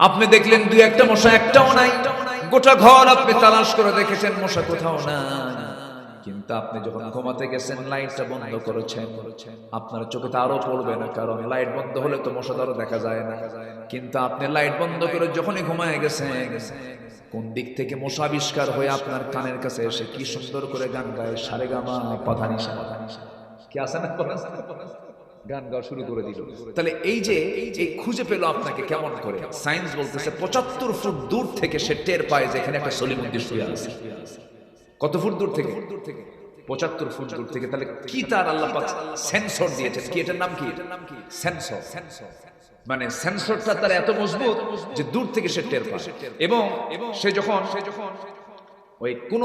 আপনি দেখলেন দুই একটা মশা, একটাও নাই। গোটা ঘর আপনি তালাশ করে দেখেছেন, মশা কোথাও না কিন্তু আপনি যখন ঘুমাতে গেছেন, লাইটটা বন্ধ করেছেন। আপনার চোখে তো আরও পড়বে না, কারণ লাইট বন্ধ হলে তো মশা ধরো দেখা যায় না। কিন্তু আপনি লাইট বন্ধ করে যখনই ঘুমায় গেছেন, কোন দিক থেকে মশা আবিষ্কার হয়ে আপনার কানের কাছে এসে কি সুন্দর করে গান গায় সারে গামা পাধানিসা। কি আছে না গান গাওয়া শুরু করে দিল। তাহলে এই যে, এই খুঁজে পেল আপনাকে কেমন করে? সায়েন্স বলতেছে পঁচাত্তর ফুট দূর থেকে সে টের পায় যে এখানে একটা সলিমুদ্দিন শুয়ে আছে। কত ফুট দূর থেকে? পঁচাত্তর ফুট দূর থেকে। তাহলে কি তার আল্লাহ সেন্সর দিয়েছেন? কি এটার নাম কি? এটার নাম কি সেন্সর। মানে সেন্সরটা তার এত মজবুত যে দূর থেকে সে টের পায়। এবং সে যখন সে যখন ওই কোন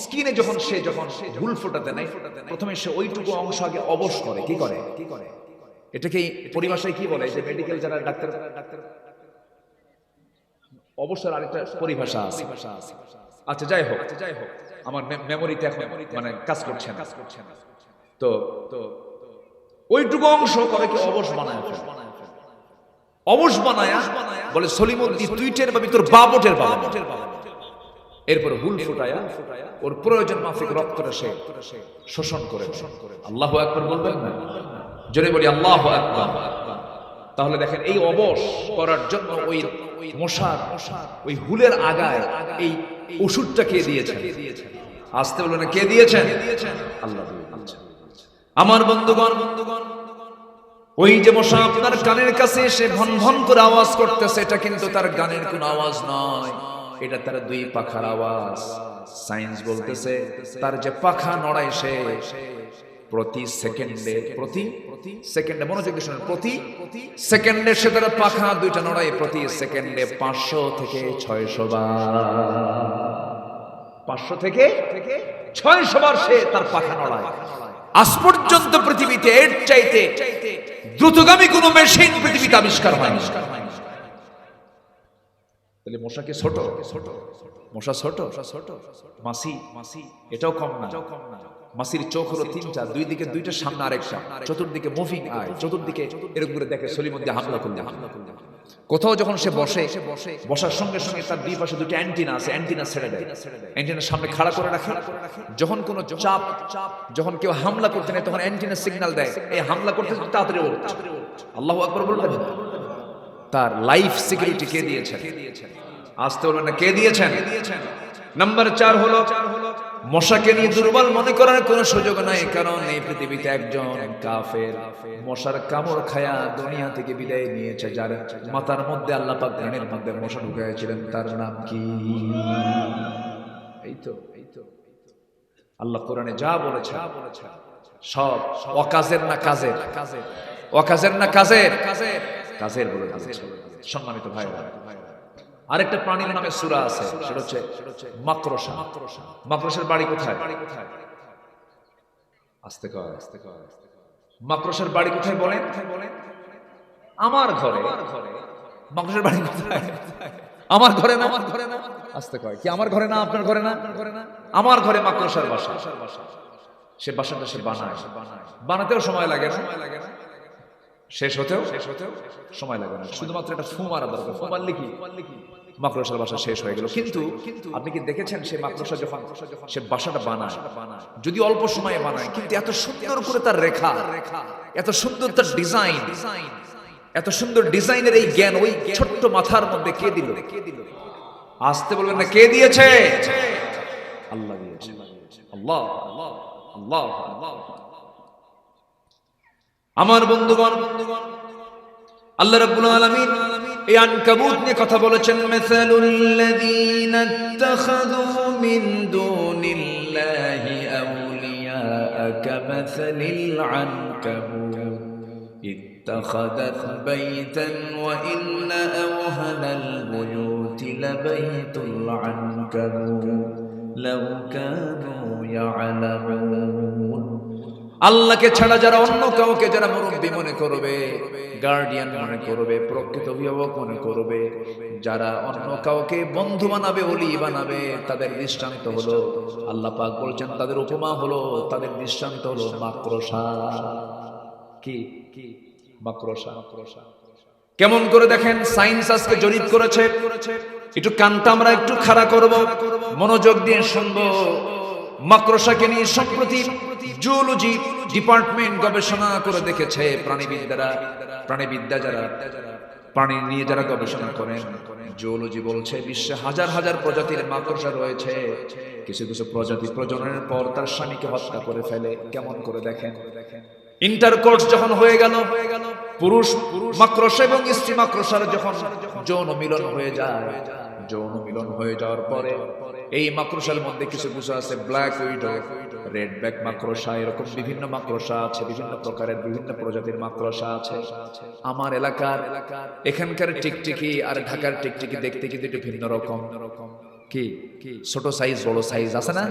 স্কিনে যখন সে যখন ভুল ফোটাতে নাই প্রথমে সে ওইটুকু অংশ আগে অবশ করে, কি করে? কি করে এটাকে পরিভাষায় কি বলে? যে মেডিকেল যারা ডাক্তার ডাক্তার অবসর আরেকটা পরিভাষা আছে। আচ্ছা যাই হোক যাই হোক আমার মেমোরিতে এখন মানে কাজ করছে না। তো তো ওইটুকু অংশ করে কি অবশ বানায়। অবশ বানায় বলে সলিমুদ্দি টুইটের বা তোর বাবটের বাবটের এরপরে হুল ফুটায়া ওর প্রয়োজন মাফিক রক্তটা সে শোষণ করে আল্লাহ একবার বলবেন না? জোরে বলি, আল্লাহ একবার তাহলে দেখেন এই অবশ করার জন্য ওই মশার, ওই হুলের আগায় এই ওষুধটা কে দিয়েছেন। আসতে বলো না, কে দিয়েছেন? আল্লাহ আমার বন্ধুগণ বন্ধুগণ ওই যে মশা আপনার কানের কাছে এসে ভন ভন করে আওয়াজ করতেছে, এটা কিন্তু তার গানের কোনো আওয়াজ নয়। এটা তার দুই পাখার আওয়াজ। সায়েন্স বলতেছে, তার যে পাখা নড়ায় সে প্রতি সেকেন্ডে প্রতি সেকেন্ডে, মনোযোগ শুনুন, প্রতি সেকেন্ডে সে তার পাখা দুইটা নড়ায়, প্রতি সেকেন্ডে পাঁচশো থেকে ছয়শো বার। পাঁচশো থেকে ছয়শো বার সে তার পাখা নড়ায়। আজ পর্যন্ত পৃথিবীতে এর চাইতে দ্রুতগামী কোন মেশিন পৃথিবীতে আবিষ্কার হয়নি। তাহলে মশাকে ছোট ছোট মশা ছোট ছোট মাসি মাসি এটাও কম না। এটাও কম না মাসির চোখ হলো তিনটা দুই দিকে দুইটা, সামনে আরেকটা, চতুর্দিকে মুভিং আয়, চতুর্দিকে এরকম করে দেখে সলির মধ্যে হামলা করলে। হামলা করলে কোথাও যখন সে বসে, বসার সঙ্গে সঙ্গে তার দুই পাশে দুটো অ্যান্টিনা আছে, অ্যান্টিনা ছেড়ে দেয়। অ্যান্টিনার সামনে খাড়া করে রাখে। যখন কোনো চাপ চাপ যখন কেউ হামলা করতে নেয়, তখন অ্যান্টিনা সিগন্যাল দেয়, এই হামলা করতে তাড়াতাড়ি আল্লাহ আকবর বলবেন তার লাইফ সিকিউরিটি কে দিয়েছেন? আসতে বলবেন না, কে দিয়েছেন? নাম্বার চার হলো, মশাকে নিয়ে দুর্বল মনে করার কোনো সুযোগ নাই, কারণ এই পৃথিবীতে একজন কাফের মশার কামড় খায়া দুনিয়া থেকে বিদায় নিয়েছে, যার মাথার মধ্যে আল্লাহ পাক ধানের মধ্যে মশা ঢুকাইছিলেন তার নাম কি? এই তো এই তো আল্লাহ কোরআনে যা বলেছে সব অকাজের না কাজের। অকাজের না কাজের কাজের। বলে দিয়েছে। সম্মানিত ভাই আরেকটা প্রাণীর নামে সুরা আছে, সেটা হচ্ছে মাকড়সা। মাকড়সার বাড়ি কোথায়? আস্তে কয় আস্তে কয় মাকড়সার বাড়ি কোথায় বলেন? আমার ঘরে। মাকড়সার বাড়ি কোথায়? আমার ঘরে না? আমার ঘরে না আস্তে কয় কি আমার ঘরে না, আপনার ঘরে না? ঘরে না আমার ঘরে মাকড়সার বাসা। সে বাসাটা সে বানায়। বানাতেও সময় লাগে সময় লাগে না। শেষ হতেও শেষ হতেও সময় লাগে না। শুধুমাত্র একটা ফু মারা দরকার। ফু মারলে কি? মাকড়সার বাসা শেষ হয়ে গেল। কিন্তু আপনি কি দেখেছেন সে মাকড়সা যখন সে বাসাটা বানায়? যদি অল্প সময়ে বানায়, কিন্তু এত সুন্দর করে তার রেখা, এত সুন্দর তার ডিজাইন, এত সুন্দর ডিজাইনের এই জ্ঞান ওই ছোট্ট মাথার মধ্যে কে দিল? আসতে বলবেন না, কে দিয়েছে? আল্লাহ দিয়েছে। আল্লাহ আল্লাহ আল্লাহ আল্লাহ। আমার বন্ধুগণ আল্লাহ রাব্বুল আলামিন এই আনকাবুত নিয়ে কথা বলেছেন মাসালুল লাযীনা ইত্তাখাযু মিন দুনিল্লাহি আউলিয়া কামাসালিল আনকাবুত اتخذت بيتا وإن أوهن البيوت لبيت العنكبوت لو كانوا يعلمون আল্লাহকে ছাড়া যারা অন্য কাউকে যারা মুরব্বী মনে করবে গার্ডিয়ান মনে করবে, প্রকৃত অভিভাবক মনে করবে, যারা অন্য কাউকে বন্ধু বানাবে, অলি বানাবে, তাদের দৃষ্টান্ত হলো, আল্লাহ পাক বলছেন তাদের উপমা হলো, তাদের দৃষ্টান্ত হলো মাকড়সা। কি? কি মাকড়সা। মাকড়সা কেমন করে দেখেন সায়েন্স আজকে জরিপ করেছে। একটু কানটা আমরা একটু খাড়া করব, মনোযোগ দিয়ে শুনব। মাকড়সাকে নিয়ে সম্প্রতি জুলজি ডিপার্টমেন্ট গবেষণা করে দেখেছে প্রাণীবিদ্যারা। প্রাণীবিদ্যা যারা, প্রাণী নিয়ে যারা গবেষণা করেন জুলজি বলছে বিশ্বে হাজার হাজার প্রজাতির মাকড়সা রয়েছে। কিছু কিছু প্রজাতি প্রজননের পর তার স্বামীকে হত্যা করে ফেলে। কেমন করে দেখেন? ইন্টারকোর্স যখন হয়ে গেল, পুরুষ মাকড়সা এবং স্ত্রী মাকড়সার যখন যৌন মিলন হয়ে যায় যৌন মিলন হয়ে যাওয়ার পরে এই মাকড়সার মধ্যে কিছু কিছু আছে ব্ল্যাক উইডো রেড ব্যাক মাকড়সা, এরকম বিভিন্ন মাকড়সা আছে, বিভিন্ন প্রকারের বিভিন্ন প্রজাতির মাকড়সা আছে। আমার এলাকার, এখানকার টিকটিকি আর ঢাকার টিকটিকি দেখতে কিন্তু একটু ভিন্ন রকম। কি? ছোট সাইজ বড় সাইজ আছে না?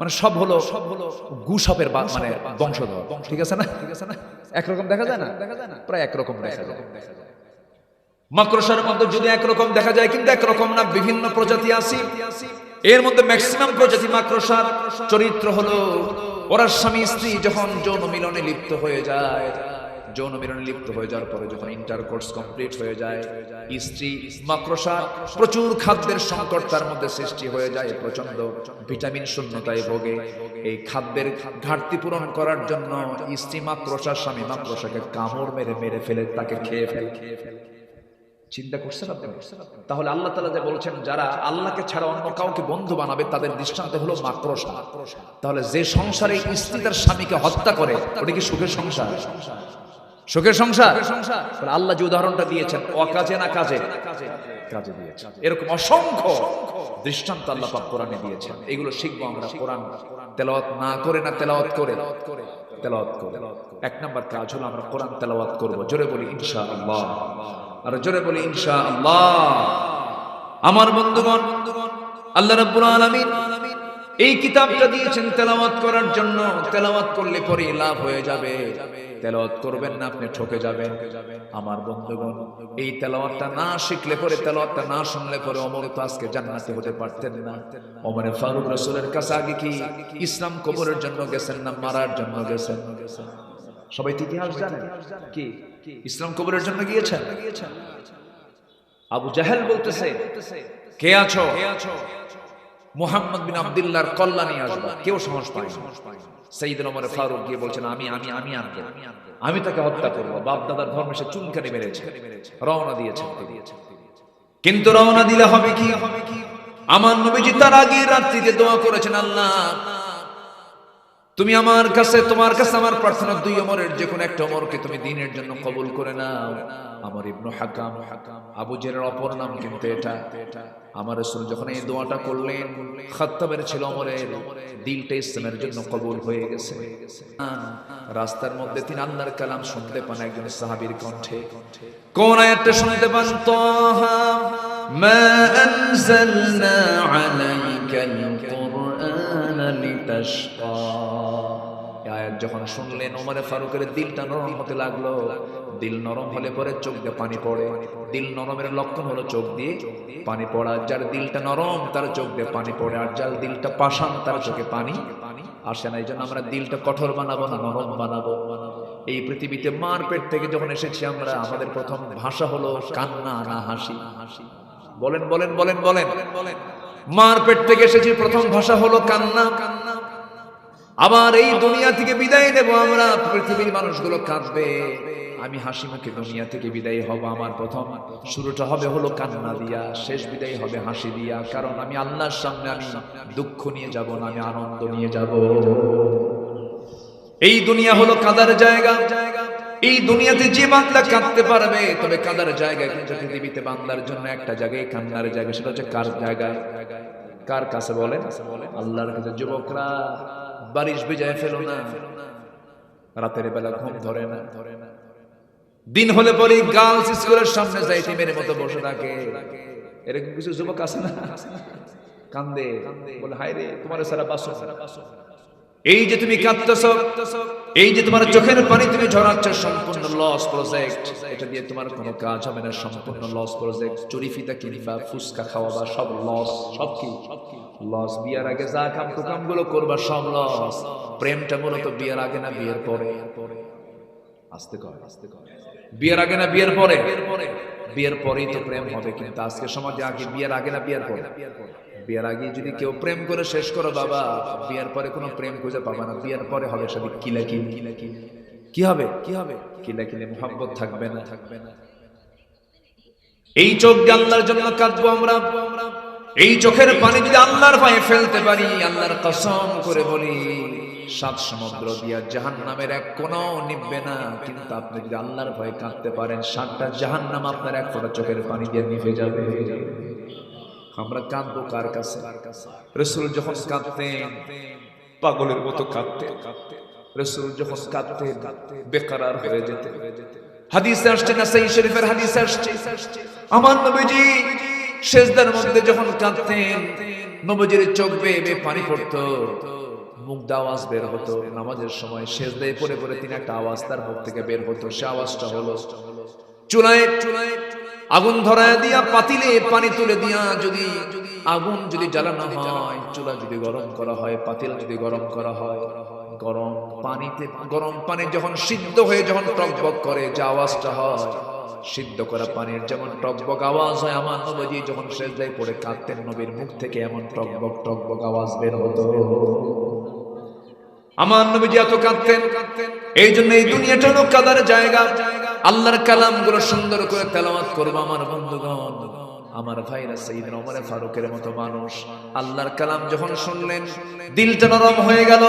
মানে সব হলো সব হলো গুসাপের মানে বংশধর। ঠিক আছে না? ঠিক আছে না একরকম দেখা যায় না? দেখা যায় না প্রায় একরকম দেখা যায়। মাকড়সার মধ্যে যদি একরকম দেখা যায়, কিন্তু একরকম না, বিভিন্ন প্রজাতি আছে। এর মধ্যে ম্যাক্সিমাম প্রজাতি মাকড়সার চরিত্র হলো, ওরা স্বামী স্ত্রী যখন যৌন মিলনে লিপ্ত হয়ে যায়, যৌন মিলনে লিপ্ত হয়ে যাওয়ার পরে যখন কমপ্লিট হয়ে যায়, স্ত্রী মাকড়সা প্রচুর খাদ্যের সংকট তার মধ্যে সৃষ্টি হয়ে যায় প্রচণ্ড ভিটামিন শূন্যতায় ভোগে। এই খাদ্যের ঘাটতি পূরণ করার জন্য স্ত্রী মাকড়সার স্বামী মাকড়সাকে কামড় মেরে মেরে ফেলে, তাকে খেয়ে ফেলে খেয়ে ফেলে। চিন্তা করছেন আপনি? তাহলে আল্লাহ তালা যে বলছেন, যারা আল্লাহকে ছাড়া অন্য কাউকে বন্ধু বানাবে, তাদের দৃষ্টান্ত হলো মাকড়সা। তাহলে যে সংসারে স্ত্রী তার স্বামীকে হত্যা করে, ওটা কি সুখের সংসার? সুখের সংসার? আল্লাহ যে উদাহরণটা দিয়েছেন, অকাজে না কাজে? কাজে দিয়েছেন। এরকম অসংখ্য দৃষ্টান্ত আল্লাহ পাক কোরআনে দিয়েছেন। এগুলো শিখব আমরা কোরআন। তেলাওয়াত না করে না তেলাওয়াত করে? তেলাওয়াত করে। এক নাম্বার কাজ হলো আমরা কোরআন তেলাওয়াত করব। জোরে বলি, ইনশাআল্লাহ। আর জোরে বলি ইনশা আল্লাহ আমার বন্ধুগণ, আল্লাহ রাব্বুল আলামিন এই কিতাবটা দিয়েছেন তেলাওয়াত করার জন্য। তেলাওয়াত করলে পরে লাভ হয়ে যাবে। তেলাওয়াত করবেন না, আপনি ঠকে যাবেন। আমার বন্ধুগণ, এই তেলাওয়াতটা না শিখলে পরে, তেলাওয়াতটা না শুনলে পরে অমর তো আজকে জান্নাতে হতে পারতেন না। ওমরে ফারুক রাসূলের কাছে আগে কি ইসলাম কবরের জন্য গেছেন না মারার জন্য গেছেন? সবাই ইতিহাস জানেন কি? ইসলাম কবরের জন্য গিয়েছেন? আবু জাহেল বলতেছে কে আছো? মোহাম্মদ বিন আব্দুল্লাহর কল্যাণী আসবা। কেউ সাহস পায় ওমর ফারুক গিয়ে বলছেন আমি আমি আমি আনব আমি তাকে হত্যা করব। বাপ দাদার ধর্মে সে চুনকানি মেরেছে। রওনা দিয়েছেন কিন্তু রওনা দিলে হবে কি? আমার নবীজি তার আগে রাত্রিতে দোয়া করেছেন আল্লাহ তুমি আমার কাছে, তোমার কাছে আমার প্রার্থনা দুই অমরের, যে কোনো একটা অমরকে তুমি দিনের জন্য কবুল করে নাও। আমার ইবনু হাকাম, আবু জেরের অপর নাম কিন্তু এটা। আমার রসুল যখন এই দোয়াটা করলেন, খাত্তাবের ছিল অমরের দিলটা ইসলামের জন্য কবুল হয়ে গেছে। রাস্তার মধ্যে তিনি আল্লাহর কালাম শুনতে পান একজন সাহাবীর কণ্ঠে। কোন আয়াতটা শুনতে পান? তাহা মা আনজালনা কুরআন লিতাশকা যখন শুনলেন, ওমরে ফারুকের দিলটা নরম হতে লাগল। দিল নরম হলে পরে চোখ দিয়ে পানি পড়ে। দিল নরমের লক্ষণ হলো চোখ দিয়ে পানি পড়া। যার দিলটা নরম, তার চোখ দিয়ে পানি পড়ে। আর যার দিলটা পাষাণ, তার চোখে পানি আসে না। এই জন্য আমরা দিলটা কঠোর বানাবো না, নরম বানাবো। এই পৃথিবীতে মার পেট থেকে যখন এসেছি আমরা, আমাদের প্রথম ভাষা হলো কান্না না হাসি। হাসি বলেন বলেন বলেন বলেন বলেন। মার পেট থেকে এসেছি, প্রথম ভাষা হলো কান্না। কান্না আবার এই দুনিয়া থেকে বিদায় নেব আমরা, পৃথিবীর মানুষগুলো কাঁদবে। আমি হাসি মুখে দুনিয়া থেকে বিদায় হব, আমার প্রথম। শুরুটা হবে হলো কান্না দিয়া, শেষ বিদায় হবে হাসি দিয়া, কারণ আমি আল্লাহর সামনে আমি দুঃখ নিয়ে যাব না, আমি আনন্দ নিয়ে যাব। এই দুনিয়া হলো কাদার জায়গা জায়গা। এই দুনিয়াতে যে বান্দা কাঁদতে পারবে, তবে কাদার জায়গা কিন্তু পৃথিবীতে বান্দার জন্য একটা জায়গায়, কান্নার জায়গা, সেটা হচ্ছে কার জায়গায় কার কাছে বলেন? আল্লাহর কাছে। যুবকরা, বারিশ বেজায় ফেলো না। রাতের বেলা ঘুম ধরে না। ধরে না দিন হলে পরে গার্লস স্কুলের সামনে যাই টিমের মতো বসে থাকে। এরকম কিছু যুবক আছে না? কান্দে। বলে, হায় রে, তোমার সারা বাসো সারা বাসো এই যে তুমি কাঁদতেছ, এই যে তোমার চোখের পানি তুমি ঝরাচ্ছ, সম্পূর্ণ লস প্রজেক্ট এটা দিয়ে তোমার কোনো কাজ হবে না, সম্পূর্ণ লস প্রজেক্ট চুরি, ফিতা, কিনবা, ফুচকা খাওয়া বা সব লস সব কি? লস বিয়ার আগে যা কাম কুকামগুলো করবা, সব লস প্রেমটা মূলত বিয়ের আগে না বিয়ের পরে? আসতে কর। আসতে কর বিয়ের আগে না বিয়ের পরে? বিয়ের পরেই তো প্রেম হবে কিন্তু আজকে সমাজে আগে বিয়ের আগে না বিয়ের পরে? বিয়ের আগে যদি কেউ প্রেম করে শেষ করো, বাবা। বিয়ের পরে কোনো প্রেম খুঁজে পাবে না। বিয়ের পরে হবে সবই কিলা কিল কি হবে? কি হবে? কিলা কিলে মোহাম্মত থাকবে না। থাকবে না এই চোখ আল্লাহর জন্য কাঁদবো আমরা। এই চোখের পানি যদি আল্লাহর পায়ে ফেলতে পারি, আল্লাহর কসম করে বলি, সাত সমুদ্র দিয়া জাহান নামের এক কোনো নিববে না। কিন্তু আপনি যদি আল্লাহর ভয়ে কাঁদতে পারেন, সাতটা জাহান নাম আপনার এক ফোঁটা চোখের পানি দিয়ে নিভে যাবে। আমরা কাঁদবো কার কাছে? রসুল যখন কাঁদতেন পাগলের মতো কাঁদতে রসুল যখন কাঁদতেন বেকারার হয়ে যেতে হাদিসে আসছে না সেই শরীফের হাদিসে আসছে। আমার নবীজি শেষদার মধ্যে যখন কাঁদতেন নবীজির চোখ বেয়ে বেয়ে পানি পড়তো। মুখ আওয়াজ বের হতো। নামাজের সময় শেষ দিয়ে পড়ে পড়ে তিনি একটা আওয়াজ তার মুখ থেকে বের হতো। সে আওয়াজটা হলো চুলায় চুলায় আগুন ধরায় দিয়া পাতিলে পানি তুলে দিয়া যদি আগুন যদি জ্বালানো হয়, চুলা যদি গরম করা হয়, পাতিল যদি গরম করা হয়, গরম পানিতে, গরম পানি যখন সিদ্ধ হয়ে যখন টকবক করে, যে আওয়াজটা হয়, সিদ্ধ করা পানির যেমন টকবক আওয়াজ হয়, আমার নবজি যখন সেজদায় পড়ে কাঁদতেন, নবীর মুখ থেকে এমন টকবক টকবক আওয়াজ বের হতো। আমার নবীজি এত কাঁদতেন, এই জন্য এই দুনিয়াটা হলো কাদার জায়গা। আল্লাহর কালামগুলো সুন্দর করে তেলাওয়াত করব আমার বন্ধুগণ। আমার ভাইরা সাইদিন ওমরে ফারুকের মতো মানুষ। আল্লাহর কালাম যখন শুনলেন, দিলটা নরম হয়ে গেল।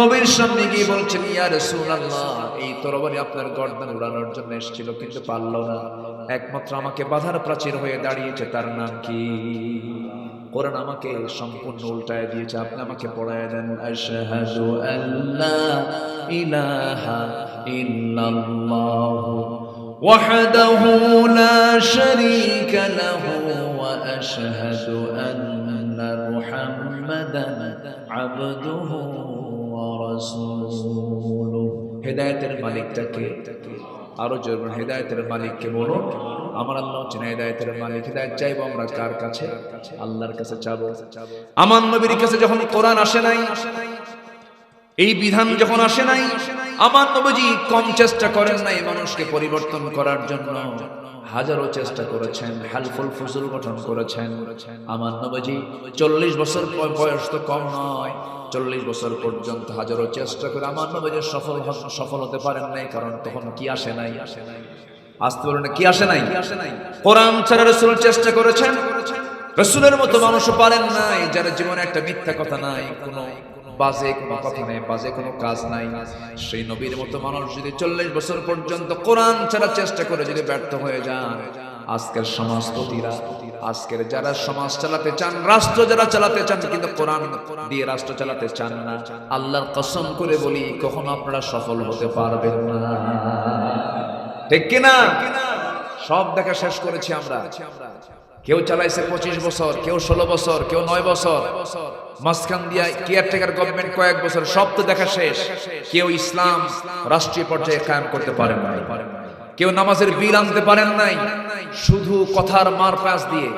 নবীর সামনে গিয়ে বলছেন, ইয়া রাসূলুল্লাহ। এই তরবারি আপনার গর্দান উড়ানোর জন্য এসেছিল, কিন্তু পারল না। একমাত্র আমাকে বাধার প্রাচীর হয়ে দাঁড়িয়েছে, তার নাম কি? কোরআন আমাকে সম্পূর্ণ উল্টায় দিয়েছে আপনি আমাকে পড়ায় দেন আশহাদু আল্লা ইলাহা ইল্লাল্লাহ وحده لا شريك له واشهد ان محمدا عبده ورسوله হেদায়েতের মালিকটাকে আরও জোর হেদায়েতের মালিককে বলো? আমার আল্লাহ হচ্ছেন হেদায়েতের মালিক। হেদায়েত চাইব আমরা কার কাছে? আল্লাহর কাছে চাবো। আমার নবীর কাছে যখন কোরআন আসে নাই, এই বিধান যখন আসে নাই, আমার নবীজি কম চেষ্টা করেন নাই মানুষকে পরিবর্তন করার জন্য। হাজারো চেষ্টা করেছেন হেল্পফুল ফুজুল গঠন করেছেন। আমার নবীজি চল্লিশ বছর বয়স তো কম নয়। চল্লিশ বছর পর্যন্ত হাজারো চেষ্টা করে আমার নবীজি সফল সফল হতে পারেন নাই, কারণ তখন কি আসে নাই? আসে নাই আসতে পারে কি আসে নাই আসে নাই? কোরআন ছাড়া রসুল চেষ্টা করেছেন? রসুলের মতো মানুষ পারেন নাই, যার জীবনে একটা মিথ্যা কথা নাই, কোনো বাজে কোনো কথা নেই, বাজে কোনো কাজ নাই। সেই নবীর মতো মানুষ যদি চল্লিশ বছর পর্যন্ত কোরআন ছাড়া চেষ্টা করে যদি ব্যর্থ হয়ে যান আজকের সমাজপতিরা, আজকের যারা সমাজ চালাতে চান, রাষ্ট্র যারা চালাতে চান, কিন্তু কোরআন দিয়ে রাষ্ট্র চালাতে চান না। আল্লাহর কসম করে বলি, কখনো আপনারা সফল হতে পারবেন না। ঠিক কিনা? সব দেখা শেষ করেছি আমরা। কেউ চালাইছে পঁচিশ বছর, কেউ ষোলো বছর, কেউ নয় বছর। মাঝখান দিয়া কেয়ারটেকার গভর্নমেন্ট কয়েক বছর, সব তো দেখা শেষ। কেউ ইসলাম রাষ্ট্রীয় পর্যায়ে কায়েম করতে পারেন না কেউ নামাজের বিল আনতে পারেন নাই। শুধু কথার মার পাশ দিয়ে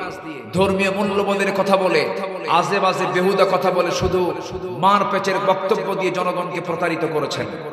ধর্মীয় মূল্যবোধের কথা বলে আজে বাজে বেহুদা কথা বলে শুধু মার পেচের বক্তব্য দিয়ে জনগণকে প্রতারিত করেছেন।